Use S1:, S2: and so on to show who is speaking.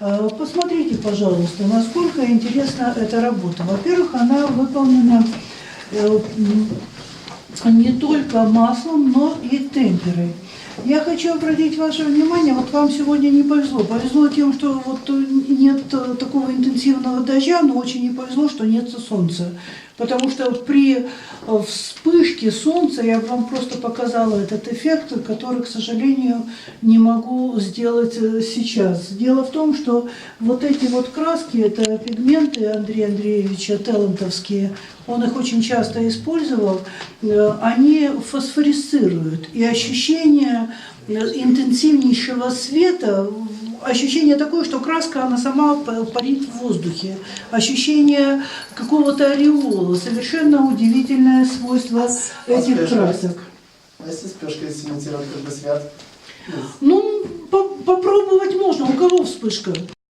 S1: Э, Посмотрите, пожалуйста, насколько интересна эта работа. Во-первых, она выполнена э, не только маслом, но и темперой. Я хочу обратить ваше внимание, вот вам сегодня не повезло. Повезло тем, что вот э, нет э, такого интенсивного дождя, но очень не повезло, что нет солнца. Потому что при э, вспышке солнца я вам просто показала этот эффект, который, к сожалению, не могу сделать сейчас. Дело в том, что вот эти вот краски, это пигменты Андрея Андреевича Телантовские, он их очень часто использовал, они фосфорисцируют. И ощущение интенсивнейшего света, ощущение такое, что краска, она сама парит в воздухе. Ощущение какого-то ореола, совершенно удивительное свойство этих
S2: Успешно.
S1: красок.
S2: А если вспышкой сымитировать как бы свет?
S1: Ну, по- попробовать можно. У кого вспышка?